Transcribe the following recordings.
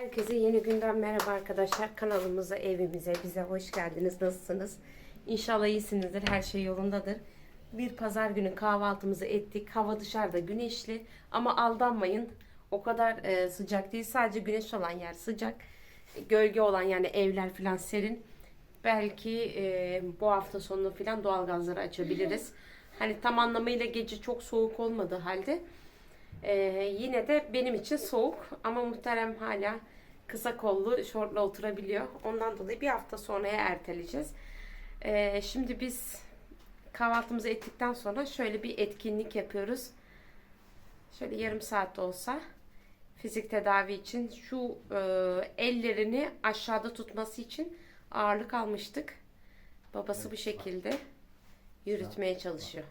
Herkese yeni günden merhaba arkadaşlar. Kanalımıza, evimize, bize hoş geldiniz. Nasılsınız? İnşallah iyisinizdir. Her şey yolundadır. Bir pazar günü kahvaltımızı ettik. Hava dışarıda güneşli ama aldanmayın. O kadar e, sıcak değil. Sadece güneş olan yer sıcak. Gölge olan yani evler falan serin. Belki e, bu hafta sonu falan doğalgazları açabiliriz. Hani tam anlamıyla gece çok soğuk olmadığı halde ee, yine de benim için soğuk ama muhterem hala kısa kollu şortla oturabiliyor. Ondan dolayı bir hafta sonraya erteleyeceğiz. Ee, şimdi biz kahvaltımızı ettikten sonra şöyle bir etkinlik yapıyoruz. Şöyle yarım saat olsa fizik tedavi için şu e, ellerini aşağıda tutması için ağırlık almıştık. Babası bu şekilde yürütmeye çalışıyor.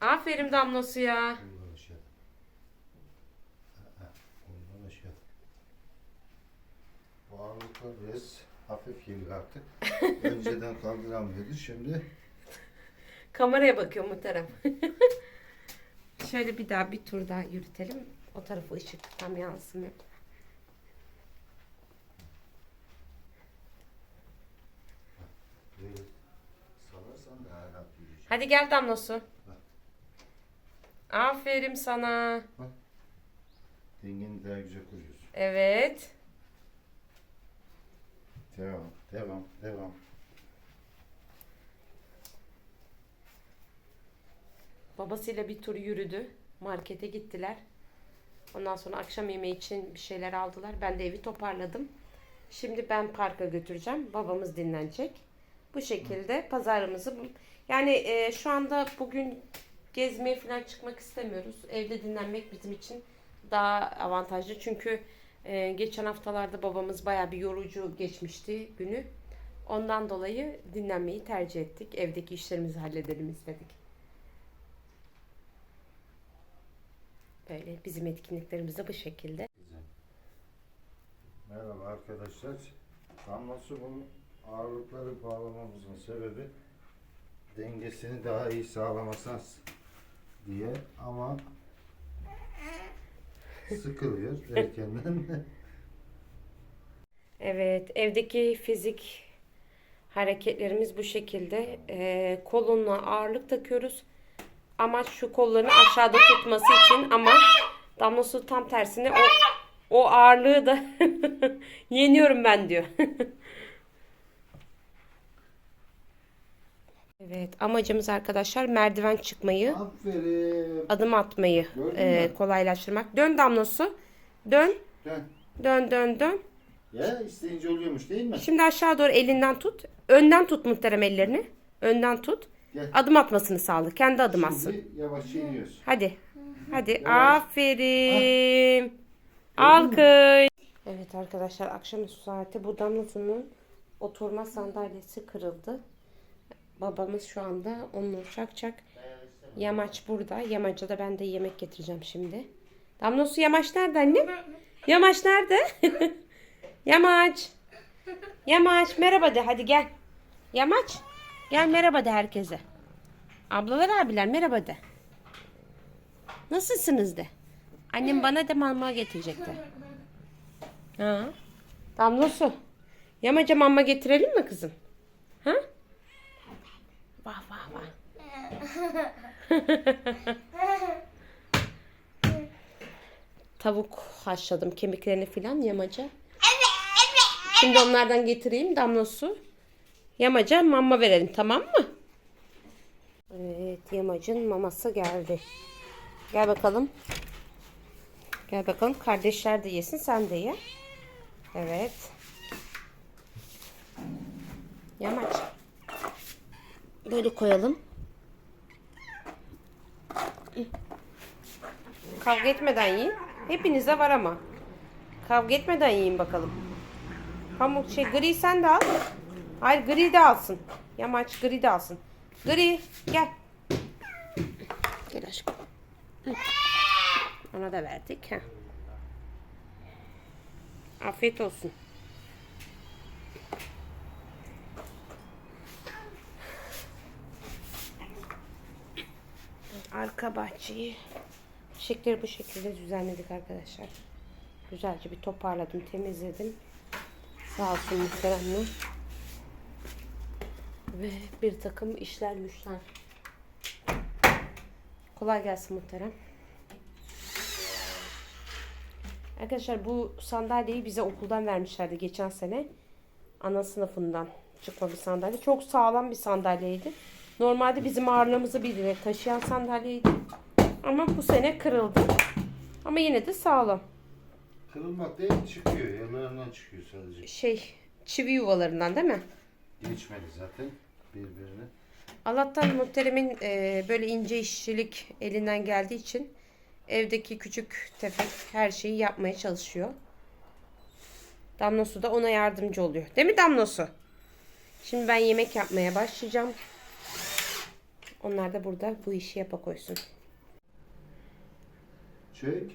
Aferin damlası ya. Bundan aşağı. Ha, Bundan aşağı. Biraz hafif geliyor artık. Önceden kaldıramıyordu. Şimdi Kameraya bakıyor muhterem. Şöyle bir daha bir tur daha yürütelim. O tarafı ışık tam yansımıyor. böyle salarsan daha rahat yürüyecek. Hadi gel damlası. Aferin sana. Dengeni daha güzel kuruyorsun. Evet. Devam, devam, devam. Babasıyla bir tur yürüdü. Markete gittiler. Ondan sonra akşam yemeği için bir şeyler aldılar. Ben de evi toparladım. Şimdi ben parka götüreceğim. Babamız dinlenecek. Bu şekilde pazarımızı bu- yani e, şu anda bugün gezmeye falan çıkmak istemiyoruz. Evde dinlenmek bizim için daha avantajlı. Çünkü e, geçen haftalarda babamız baya bir yorucu geçmişti günü. Ondan dolayı dinlenmeyi tercih ettik. Evdeki işlerimizi halledelim istedik. Böyle bizim etkinliklerimiz de bu şekilde. Merhaba arkadaşlar. Damlası bu ağırlıkları bağlamamızın sebebi dengesini daha iyi sağlamasına diye ama sıkılıyor erkenden. Evet, evdeki fizik hareketlerimiz bu şekilde. Ee, koluna ağırlık takıyoruz. Amaç şu kollarını aşağıda tutması için ama damlası tam tersine o, o ağırlığı da yeniyorum ben diyor. evet, amacımız arkadaşlar merdiven çıkmayı, Aferin. adım atmayı Gördün e, mü? kolaylaştırmak. Dön damlası. Dön, Dön. dön, dön, dön. Ya isteyince oluyormuş değil mi? Şimdi aşağı doğru elinden tut. Önden tut muhterem ellerini. Önden tut. Gel. Adım atmasını sağla. Kendi adım atsın. Şimdi yavaşça iniyorsun. Hadi. Hadi. Yavaş. Aferin. Alkış. Evet arkadaşlar akşamüstü saati bu damlasının oturma sandalyesi kırıldı. Babamız şu anda onu çakacak. Yamaç burada. Yamaca da ben de yemek getireceğim şimdi. Damlosu yamaç nerede annem? Yamaç nerede? yamaç. Yamaç merhaba de hadi gel. Yamaç. Gel merhaba de herkese. Ablalar abiler merhaba de. Nasılsınız de. Annem bana da mama getirecekti. Ha? Damlosu. Yamaca mama getirelim mi kızım? Ha? Tavuk haşladım kemiklerini filan yamaca. Şimdi onlardan getireyim damlosu. Yamaca mama verelim tamam mı? Evet yamacın maması geldi. Gel bakalım. Gel bakalım kardeşler de yesin sen de ye. Evet. Yamaç. Böyle koyalım. Kavga etmeden yiyin. Hepinize var ama. Kavga etmeden yiyin bakalım. Pamuk şey gri sen de al. Hayır gri de alsın. Yamaç gri de alsın. Gri gel. Gel aşkım. Ona da verdik. ha. Afiyet olsun. Arka bahçeyi Çiçekleri bu şekilde düzenledik arkadaşlar. Güzelce bir toparladım, temizledim. Sağ olsun muhteremle. Ve bir takım işler güçler. Kolay gelsin muhterem. Arkadaşlar bu sandalyeyi bize okuldan vermişlerdi geçen sene. Ana sınıfından çıkma bir sandalye. Çok sağlam bir sandalyeydi. Normalde bizim ağırlığımızı bir taşıyan sandalyeydi. Ama bu sene kırıldı. Ama yine de sağlam. Kırılmak değil çıkıyor. Yanlarından çıkıyor sadece. Şey çivi yuvalarından değil mi? Geçmedi zaten birbirine. Allah'tan muhteremin e, böyle ince işçilik elinden geldiği için evdeki küçük tefek her şeyi yapmaya çalışıyor. Damlosu da ona yardımcı oluyor. Değil mi Damlosu? Şimdi ben yemek yapmaya başlayacağım. Onlar da burada bu işi yapa koysun. Çök.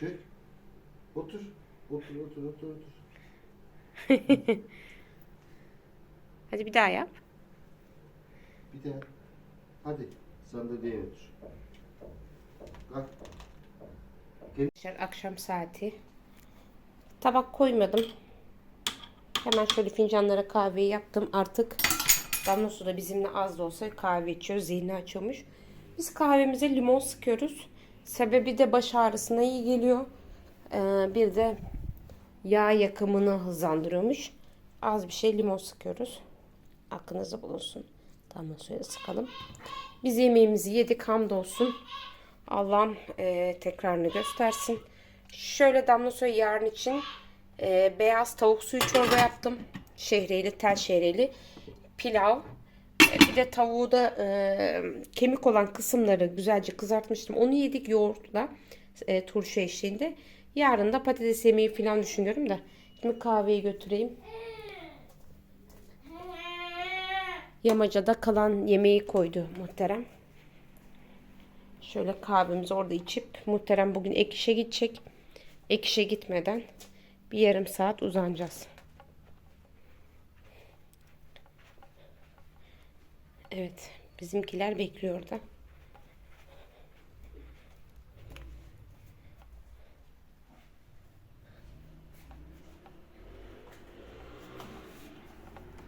Çök. Otur. Otur otur otur otur. Hadi bir daha yap. Bir daha. Hadi sandalyeye otur. Kalk. Arkadaşlar akşam saati. Tabak koymadım. Hemen şöyle fincanlara kahveyi yaptım. Artık Damlosu da bizimle az da olsa kahve içiyor. Zihni açıyormuş. Biz kahvemize limon sıkıyoruz. Sebebi de baş ağrısına iyi geliyor. Ee, bir de yağ yakımını hızlandırıyormuş. Az bir şey limon sıkıyoruz. Aklınızda bulunsun. Damlosu'ya da sıkalım. Biz yemeğimizi yedik hamdolsun. Allah'ım e, tekrarını göstersin. Şöyle damla suyu yarın için e, beyaz tavuk suyu çorba yaptım. Şehriyeli, tel şehriyeli. Pilav. E, bir de tavuğu da e, kemik olan kısımları güzelce kızartmıştım. Onu yedik yoğurtla. E, turşu eşliğinde. Yarın da patates yemeği falan düşünüyorum da. Şimdi kahveyi götüreyim. Yamacada kalan yemeği koydu muhterem. Şöyle kahvemizi orada içip muhterem bugün ek işe gidecek. Ek işe gitmeden bir yarım saat uzanacağız. Evet. Bizimkiler bekliyor orada.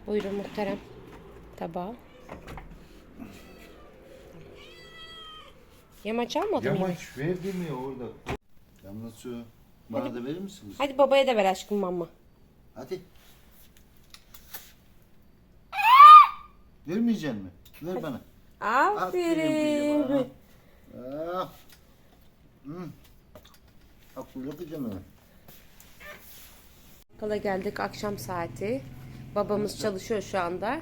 Buyurun muhterem. Tabağı. Yamaç almadın mı? Yamaç verdi mi orada? Damla su. Bana da verir misiniz? Hadi babaya da ver aşkım mama. Hadi. Vermeyecek mi? Ver bana. Aferin. kızıma. Ah. Hmm. Akıllı kızım. Kala geldik akşam saati. Babamız çalışıyor şu anda.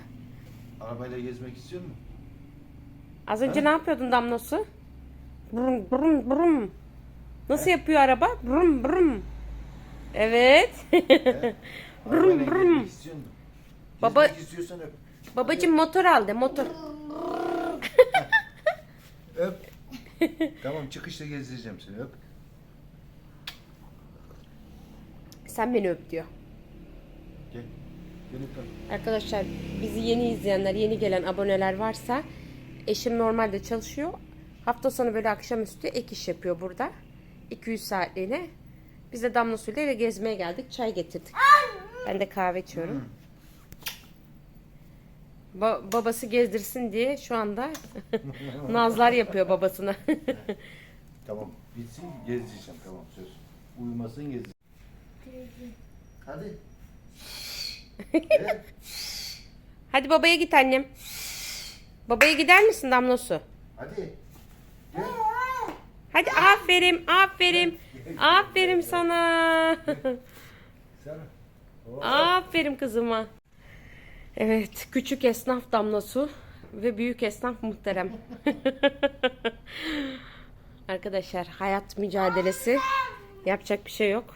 Arabayla gezmek istiyor musun? Az önce ne yapıyordun Damlosu? Brum brum brum. Nasıl yapıyor araba? Brum brum. Evet. Arabayla brum. gezmek istiyor musun? Baba- Gezmek istiyorsan öp. Babacım motor aldı motor. Öp. tamam çıkışta gezdireceğim seni öp. Sen beni öp diyor. Gel. Gel öp. Arkadaşlar bizi yeni izleyenler, yeni gelen aboneler varsa eşim normalde çalışıyor. Hafta sonu böyle akşamüstü ek iş yapıyor burada. 200 saatliğine. Biz de Damla Su'yla eve gezmeye geldik. Çay getirdik. Ben de kahve içiyorum. Ba- babası gezdirsin diye şu anda nazlar yapıyor babasına. Tamam. Bitsin gezdireceğim tamam söz. Uyumasın gezdir. Hadi. Hadi babaya git annem. Babaya gider misin Damla Su? Hadi. Gel. Hadi aferin, aferin. Aferin sana. Sen. Aferin kızıma. Evet, küçük esnaf damlası ve büyük esnaf muhterem. Arkadaşlar hayat mücadelesi yapacak bir şey yok.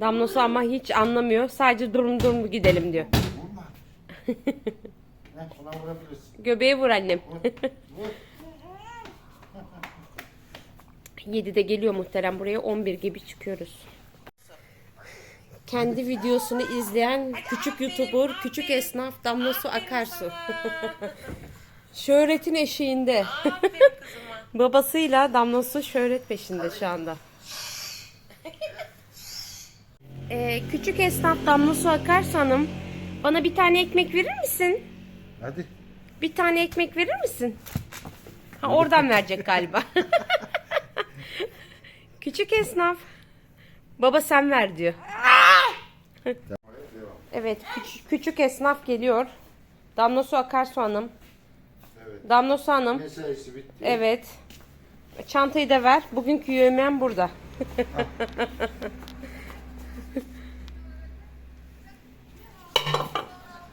Damlası ama hiç anlamıyor. Sadece durum durum gidelim diyor. Göbeğe vur annem. Vur. 7'de geliyor muhterem buraya 11 gibi çıkıyoruz. Kendi videosunu izleyen küçük YouTuber, küçük esnaf Damla Su Akarsu. Şöhretin eşiğinde. Babasıyla damlası şöhret peşinde şu anda. Ee, küçük esnaf Damlası Akarsu Hanım bana bir tane ekmek verir misin? Hadi. Bir tane ekmek verir misin? Ha, oradan verecek galiba. küçük esnaf. Baba sen ver diyor. Evet küçük, küçük esnaf geliyor. Damlası Akarsu Hanım. Evet. Damlası Hanım. Mesaisi bitti. Evet. Çantayı da ver. Bugünkü yemeğim burada.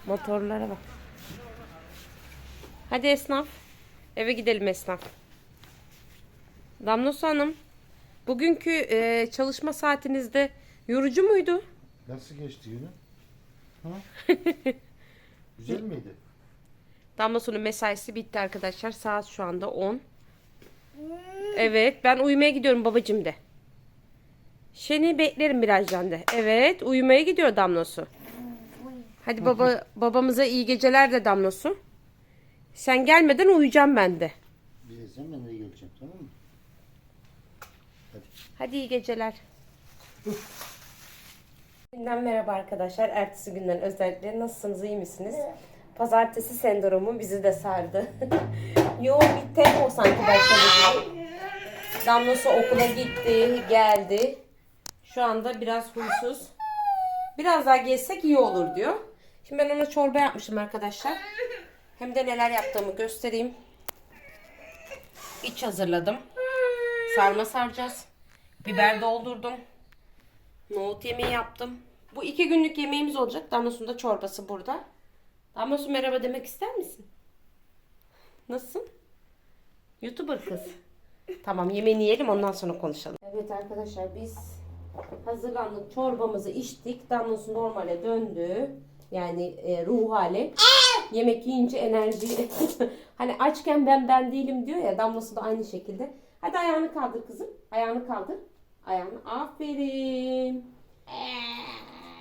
Motorlara bak. Hadi esnaf. Eve gidelim esnaf. Damlosu Hanım. Bugünkü e, çalışma saatinizde yorucu muydu? Nasıl geçti günün? Ha? Güzel miydi? Damlosu'nun mesaisi bitti arkadaşlar. Saat şu anda 10. Evet ben uyumaya gidiyorum babacım de. Şeni beklerim birazdan de. Evet uyumaya gidiyor Damlosu. Hadi baba babamıza iyi geceler de Damlosu. Sen gelmeden uyuyacağım ben de. Birazdan ben de geleceğim tamam mı? Hadi. Hadi iyi geceler. Günden merhaba arkadaşlar. Ertesi günden özellikle nasılsınız, iyi misiniz? Pazartesi sendromu bizi de sardı. Yoğun bir tempo sanki başladı gibi. Damlası okula gitti, geldi. Şu anda biraz huysuz. Biraz daha gezsek iyi olur diyor. Şimdi ben ona çorba yapmışım arkadaşlar. Hem de neler yaptığımı göstereyim. İç hazırladım. Sarma saracağız. Biber doldurdum. Nohut yemeği yaptım. Bu iki günlük yemeğimiz olacak. Damlasu'nun da çorbası burada. Damlasu merhaba demek ister misin? Nasılsın? Youtuber kız. Tamam yemeğini yiyelim ondan sonra konuşalım. Evet arkadaşlar biz hazırlandık. Çorbamızı içtik. Damlası normale döndü. Yani e, ruh hali. Yemek yiyince enerji. hani açken ben ben değilim diyor ya. Damlası da aynı şekilde. Hadi ayağını kaldır kızım. Ayağını kaldır. Ayağını. Aferin.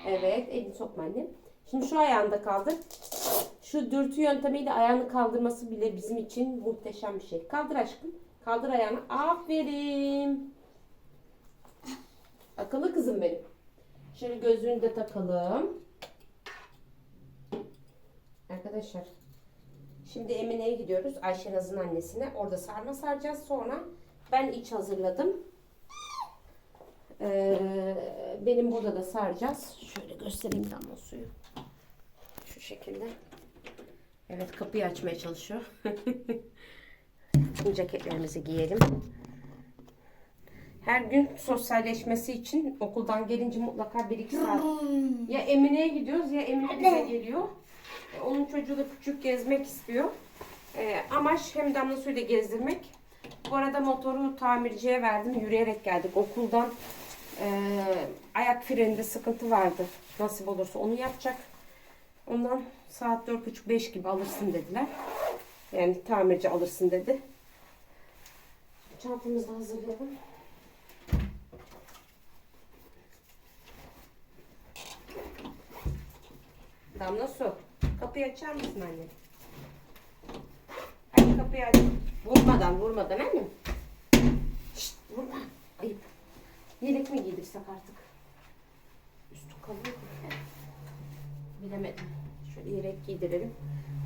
Evet. Elini sokma annem. Şimdi şu ayağını da kaldır. Şu dürtü yöntemiyle ayağını kaldırması bile bizim için muhteşem bir şey. Kaldır aşkım. Kaldır ayağını. Aferin. Akıllı kızım benim. Şöyle gözlüğünü de takalım. Arkadaşlar. Şimdi Emine'ye gidiyoruz. Ayşenaz'ın annesine. Orada sarma saracağız. Sonra ben iç hazırladım. Ee, benim burada da saracağız. Şöyle göstereyim damla suyu. Şu şekilde. Evet kapıyı açmaya çalışıyor. Şimdi ceketlerimizi giyelim. Her gün sosyalleşmesi için okuldan gelince mutlaka 1-2 saat ya Emine'ye gidiyoruz ya Emine bize geliyor. E, Onun çocuğu da küçük gezmek istiyor. E, amaç hem damla suyla gezdirmek. Bu arada motoru tamirciye verdim. Yürüyerek geldik okuldan. E, ayak freninde sıkıntı vardı. Nasip olursa onu yapacak. Ondan saat 4.30-5 gibi alırsın dediler. Yani tamirci alırsın dedi. Çantamızı hazırlayalım. Damla su. Kapıyı açar mısın anne? Hadi kapıyı aç. Vurmadan vurmadan anne. Şşt vurma. Ayıp. Yelek mi giydirsek artık? Üstü mu? Bilemedim. Şöyle yelek giydirelim.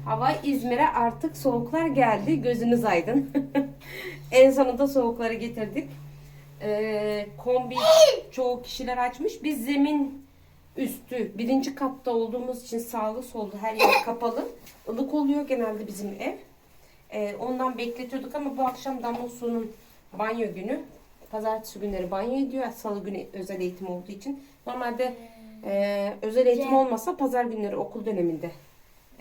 Hava İzmir'e artık soğuklar geldi. Gözünüz aydın. en sonunda soğukları getirdik. Ee, kombi çoğu kişiler açmış. Biz zemin üstü birinci katta olduğumuz için sağlı sollu her yer kapalı. Ilık oluyor genelde bizim ev. Ee, ondan bekletiyorduk ama bu akşam damla banyo günü. Pazartesi günleri banyo ediyor. Salı günü özel eğitim olduğu için. Normalde e, özel eğitim olmasa pazar günleri okul döneminde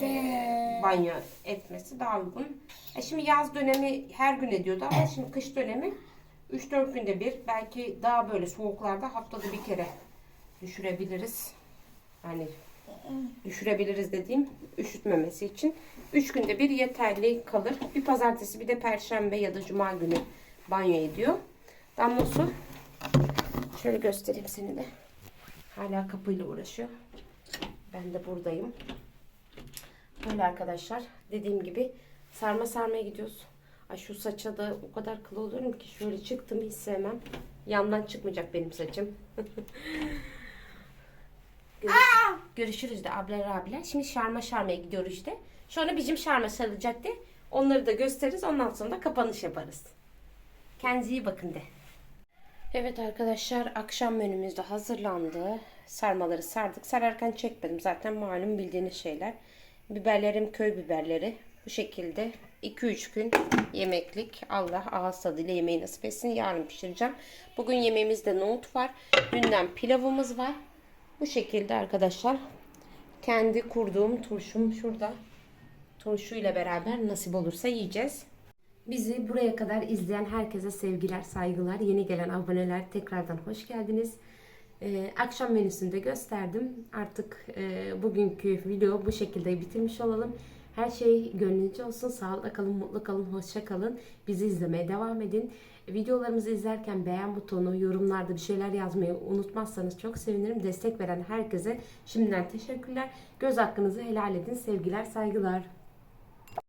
e, banyo etmesi daha uygun. E şimdi yaz dönemi her gün ediyordu ama şimdi kış dönemi 3-4 günde bir belki daha böyle soğuklarda haftada bir kere düşürebiliriz. Yani düşürebiliriz dediğim üşütmemesi için. 3 günde bir yeterli kalır. Bir pazartesi bir de perşembe ya da cuma günü banyo ediyor. Damla su. Şöyle göstereyim seni de. Hala kapıyla uğraşıyor. Ben de buradayım. Böyle arkadaşlar. Dediğim gibi sarma sarmaya gidiyoruz. Ay şu saça da o kadar kıl oluyorum ki şöyle çıktım hiç sevmem. Yandan çıkmayacak benim saçım. Görüş- Görüşürüz de ablalar abiler. Şimdi şarma şarmaya gidiyoruz işte. Sonra bizim şarma sarılacaktı. Onları da gösteririz. Ondan sonra da kapanış yaparız. Kendinize iyi bakın de. Evet arkadaşlar akşam menümüz de hazırlandı. Sarmaları sardık. Sararken çekmedim. Zaten malum bildiğiniz şeyler. Biberlerim köy biberleri. Bu şekilde 2-3 gün yemeklik. Allah ağız tadıyla yemeği nasip etsin. Yarın pişireceğim. Bugün yemeğimizde nohut var. Dünden pilavımız var. Bu şekilde arkadaşlar. Kendi kurduğum turşum şurada. Turşuyla beraber nasip olursa yiyeceğiz. Bizi buraya kadar izleyen herkese sevgiler, saygılar. Yeni gelen aboneler tekrardan hoş geldiniz. Ee, akşam menüsünü de gösterdim. Artık e, bugünkü video bu şekilde bitirmiş olalım. Her şey gönlünüzce olsun. Sağlıkla kalın, mutlu kalın, hoşça kalın. Bizi izlemeye devam edin. Videolarımızı izlerken beğen butonu, yorumlarda bir şeyler yazmayı unutmazsanız çok sevinirim. Destek veren herkese şimdiden teşekkürler. Göz hakkınızı helal edin. Sevgiler, saygılar.